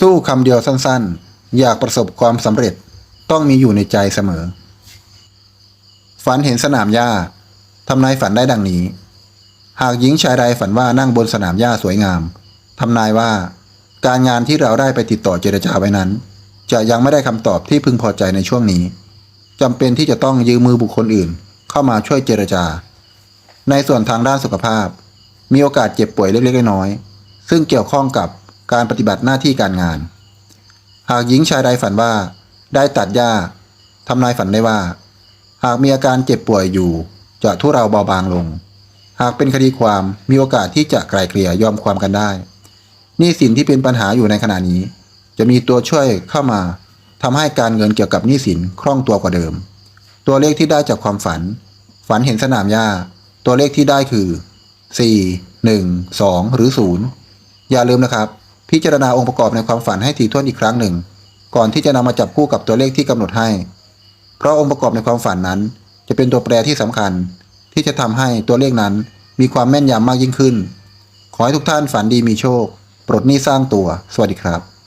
สู้คำเดียวสั้นๆ อยากประสบความสำเร็จต้องมีอยู่ในใจเสมอ ฝันเห็นสนามหญ้าทำนายฝันได้ดังนี้ หากหญิงชายใดฝันว่านั่งบนสนามหญ้าสวยงามทำนายว่าการงานที่เราได้ไปติดต่อเจรจาไว้นั้น จะยังไม่ได้คำตอบที่พึงพอใจในช่วงนี้จำเป็นที่จะต้องยืมมือบุคคลอื่น เข้ามาช่วยเจรจา ในส่วนทางด้านสุขภาพ มีโอกาสเจ็บป่วยเล็กๆน้อยๆซึ่งเกี่ยวข้องกับ การปฏิบัติหน้าที่การงาน หากหญิงชายใดฝันว่า ได้ตัดหญ้าทำนายฝันได้ว่า หากมีอาการเจ็บป่วยอยู่ จะทุเราเบาบางลง หากเป็นคดีความมีโอกาสที่จะไกลเกลี่ยยอมความกันได้นี้สินที่เป็นปัญหาอยู่ในขณะนี้ จะมีตัวช่วยเข้ามาทำให้การเงินเกี่ยวกับหนี้สินคล่องตัวกว่าเดิม ตัวเลขที่ได้จากความฝัน ฝันเห็นสนามหญ้า ตัวเลขที่ได้คือ 4 1 2 หรือ 0 อย่าลืมนะครับ พิจารณาองค์ประกอบในความฝันให้ถี่ถ้วนอีกครั้งหนึ่ง ก่อนที่จะนำมาจับคู่กับตัวเลขที่กำหนดให้ เพราะองค์ประกอบในความฝันนั้น จะเป็นตัวแปรที่สำคัญ ที่จะทำให้ตัวเลขนั้นมีความแม่นยำมากยิ่งขึ้น ขอให้ทุกท่านฝันดีมีโชค ปลดหนี้สร้างตัว สวัสดีครับ